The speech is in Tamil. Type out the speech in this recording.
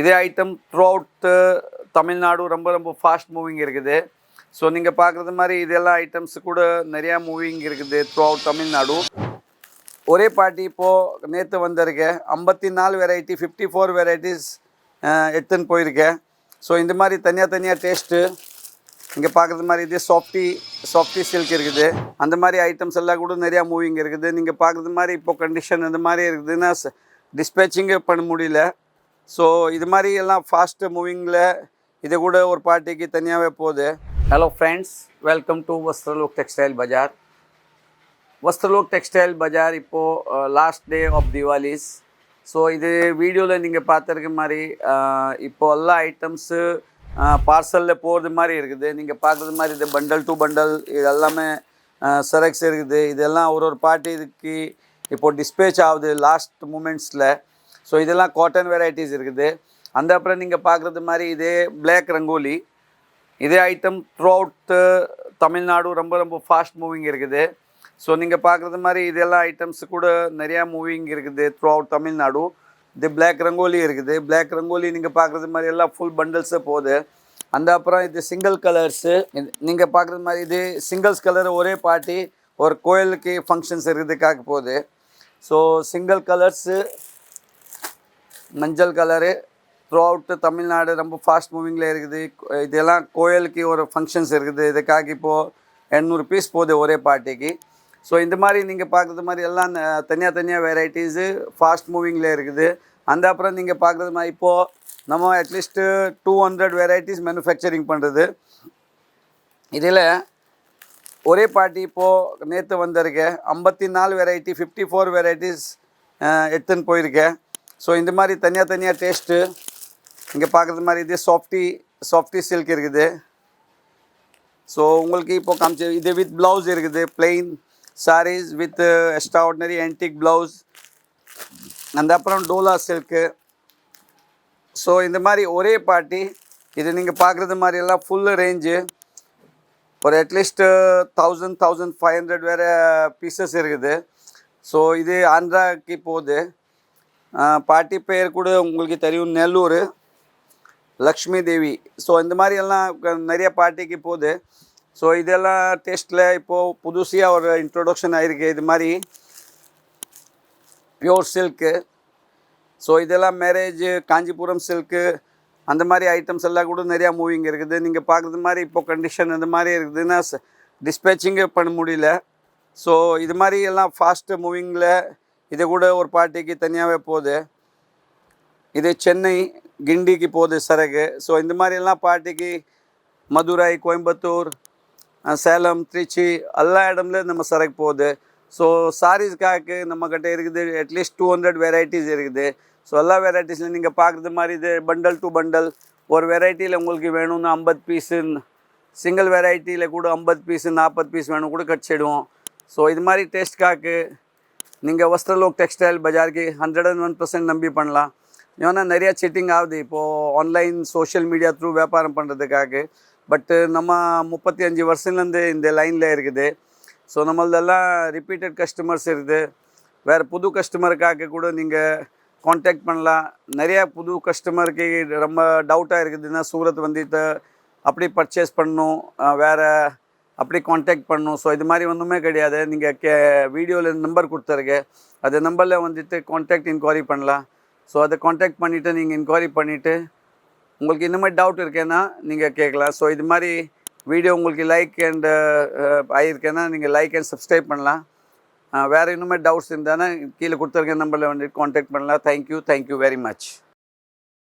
இதே ஐட்டம் த்ரூ அவுட் தமிழ்நாடு ரொம்ப ரொம்ப ஃபாஸ்ட் மூவிங் இருக்குது. ஸோ நீங்கள் பார்க்குறது மாதிரி இதெல்லாம் ஐட்டம்ஸ் கூட நிறையா மூவிங் இருக்குது த்ரூ அவுட் தமிழ்நாடு. ஒரே பார்ட்டி இப்போது நேற்று வந்திருக்கேன் ஐம்பத்தி நாலு வெரைட்டி ஃபிஃப்டி ஃபோர் வெரைட்டிஸ் எடுத்துன்னு போயிருக்கேன். ஸோ இந்த மாதிரி தனியாக தனியாக டேஸ்ட்டு இங்கே பார்க்குறது மாதிரி இது சாஃப்டி சாஃப்டி சில்க் இருக்குது. அந்த மாதிரி ஐட்டம்ஸ் எல்லாம் கூட நிறையா மூவிங் இருக்குது. நீங்கள் பார்க்குறது மாதிரி இப்போது கண்டிஷன் இந்த மாதிரி இருக்குதுன்னா டிஸ்பேச்சிங்கே பண்ண முடியல. ஸோ இது மாதிரி எல்லாம் ஃபாஸ்ட்டு மூவிங்கில் இது கூட ஒரு பார்ட்டிக்கு தனியாகவே போகுது. Hello friends welcome to Vastralok textile Bazaar Vastralok textile Bazaar இப்போது last day of Diwalis so இது வீடியோவில் நீங்கள் பார்த்துருக்க மாதிரி uh, இப்போ எல்லா ஐட்டம்ஸு பார்சலில் போகிறது மாதிரி இருக்குது. நீங்கள் பார்க்குறது மாதிரி இது பண்டல் டு பண்டல் இது எல்லாமே uh, செரக்ஸ் இருக்குது. இதெல்லாம் ஒரு ஒரு பார்ட்டி இதுக்கு இப்போது டிஸ்பேச் ஆகுது லாஸ்ட் மூமெண்ட்ஸில் ஸோ இதெல்லாம் காட்டன் வெரைட்டிஸ் இருக்குது. அந்த அப்புறம் நீங்கள் பார்க்குறது மாதிரி இதே பிளாக் ரங்கோலி. இதே ஐட்டம் த்ரூ அவுட் தமிழ்நாடு ரொம்ப ரொம்ப ஃபாஸ்ட் மூவிங் இருக்குது. ஸோ நீங்கள் பார்க்குறது மாதிரி இதெல்லாம் ஐட்டம்ஸ் கூட நிறையா மூவிங் இருக்குது த்ரூ அவுட் தமிழ்நாடு. இது பிளாக் ரங்கோலி இருக்குது. பிளாக் ரங்கோலி நீங்கள் பார்க்குறது மாதிரி எல்லாம் ஃபுல் பண்டல்ஸே போகுது. அந்த அப்புறம் இது சிங்கிள் கலர்ஸு நீங்கள் பார்க்குறது மாதிரி இது சிங்கிள்ஸ் கலர் ஒரே பார்ட்டி ஒரு கோயிலுக்கு ஃபங்க்ஷன்ஸ் இருக்குதுக்காக போகுது. ஸோ சிங்கிள் கலர்ஸு மஞ்சள் கலரு த்ரூ அவுட்டு தமிழ்நாடு ரொம்ப ஃபாஸ்ட் மூவிங்கில் இருக்குது. இதெல்லாம் கோயிலுக்கு ஒரு ஃபங்க்ஷன்ஸ் இருக்குது. இதுக்காக இப்போது எண்ணூறு பீஸ் போகுது ஒரே பார்ட்டிக்கு ஸோ இந்த மாதிரி நீங்கள் பார்க்குறது மாதிரி எல்லாம் தனியாக தனியாக வெரைட்டிஸு ஃபாஸ்ட் மூவிங்கில் இருக்குது. அந்த அப்புறம் நீங்கள் பார்க்குறது மாதிரி இப்போது நம்ம at least two hundred varieties manufacturing பண்ணுறது இதில் ஒரே பார்ட்டி இப்போது நேற்று வந்திருக்கேன் ஐம்பத்தி நாலு வெரைட்டி ஃபிஃப்டி ஃபோர் வெரைட்டிஸ் எடுத்துன்னு போயிருக்கேன் ஸோ இந்த மாதிரி தனியாக தனியாக டேஸ்ட்டு இங்கே பார்க்குறது மாதிரி இது சாஃப்டி சாஃப்டி சில்க் இருக்குது. ஸோ உங்களுக்கு இப்போ காமிச்சு இது வித் ப்ளவுஸ் இருக்குது plain saris with extra ordinary antique blouse அந்த அப்புறம் டோலா சில்க்கு ஸோ இந்த மாதிரி ஒரே பார்ட்டி இது நீங்கள் பார்க்குறது மாதிரியெல்லாம் ஃபுல் ரேஞ்சு ஒரு at least thousand thousand five hundred வேறு பீசஸ் இருக்குது. ஸோ இது ஆந்திராக்கு போகுது. பார்ட்டி பேர் கூட உங்களுக்கு தெரியும் நெல்லூர் லக்ஷ்மி தேவி. ஸோ இந்த மாதிரி எல்லாம் நிறைய பார்ட்டிக்கு போகுது. ஸோ இதெல்லாம் டேஸ்ட்டில் இப்போது புதுசியாக ஒரு இன்ட்ரொடக்ஷன் ஆகிருக்கு இது மாதிரி பியோர் சில்க்கு ஸோ இதெல்லாம் மேரேஜ் காஞ்சிபுரம் சில்க்கு அந்த மாதிரி ஐட்டம்ஸ் எல்லாம் கூட நிறையா மூவிங் இருக்குது. நீங்கள் பார்க்குறது மாதிரி இப்போ கண்டிஷன் இந்த மாதிரி இருக்குதுன்னா டிஸ்பேச்சிங்கே பண்ண முடியல. ஸோ இது மாதிரி எல்லாம் ஃபாஸ்ட்டு மூவிங்கில் இது கூட ஒரு பார்ட்டிக்கு தனியாகவே போகுது. இது சென்னை கிண்டிக்கு போகுது சரகு. ஸோ இந்த மாதிரி எல்லாம் பார்ட்டிக்கு மதுரை கோயம்புத்தூர் சேலம் திருச்சி எல்லா இடம்ல நம்ம சரக்கு போகுது. ஸோ சாரீஸ்க்காக நம்மக்கிட்ட இருக்குது. At least two hundred varieties இருக்குது. ஸோ எல்லா வெரைட்டிஸில் நீங்கள் பார்க்குறது மாதிரி இது பண்டல் டு பண்டல் ஒரு வெரைட்டியில் உங்களுக்கு வேணும்னு ஐம்பது பீஸு சிங்கிள் வெரைட்டியில் கூட ஐம்பது பீஸு நாற்பது பீஸ் வேணும் கூட கட்சிடுவோம் ஸோ இது மாதிரி டேஸ்ட்காக்கு நீங்கள் வஸ்திரலோக் டெக்ஸ்டைல் பஜார்க்கு ஹண்ட்ரட் அண்ட் ஒன் பர்சன்ட் நம்பி பண்ணலாம். ஏன்னா நிறையா சிட்டிங் ஆகுது. இப்போது ஆன்லைன் சோஷியல் மீடியா த்ரூ வியாபாரம் பண்ணுறதுக்காக பட்டு நம்ம முப்பத்தி அஞ்சு வருஷத்துலேருந்து இந்த லைனில் இருக்குது. ஸோ நம்மளதெல்லாம் ரிப்பீட்டட் கஸ்டமர்ஸ் இருக்குது. வேறு புது கஸ்டமருக்காக கூட நீங்கள் காண்டாக்ட் பண்ணலாம். நிறையா புது கஸ்டமருக்கு ரொம்ப டவுட்டாக இருக்குதுன்னா சூரத் வந்துட்டு அப்படி பர்ச்சேஸ் பண்ணணும் வேறு வேற அப்படி காண்டாக்ட் பண்ணணும் ஸோ இது மாதிரி ஒன்றுமே கிடையாது. நீங்கள் கே வீடியோவில் நம்பர் கொடுத்துருக்கு அந்த நம்பரில் வந்துட்டு காண்டாக்ட் இன்கொயரி பண்ணலாம். ஸோ அதை காண்டாக்ட் பண்ணிவிட்டு நீங்கள் இன்கொயரி பண்ணிவிட்டு உங்களுக்கு இந்த மாதிரி டவுட் இருக்கேன்னா நீங்கள் கேட்கலாம். ஸோ இது மாதிரி வீடியோ உங்களுக்கு லைக் அண்ட் ஆகியிருக்கேன்னா நீங்கள் லைக் அண்ட் சப்ஸ்கிரைப் பண்ணலாம். வேறு இன்னுமே டவுட்ஸ் இருந்தானா கீழே கொடுத்துருக்க நம்பரில் வந்து காண்டாக்ட் பண்ணலாம். Thank you thank you very much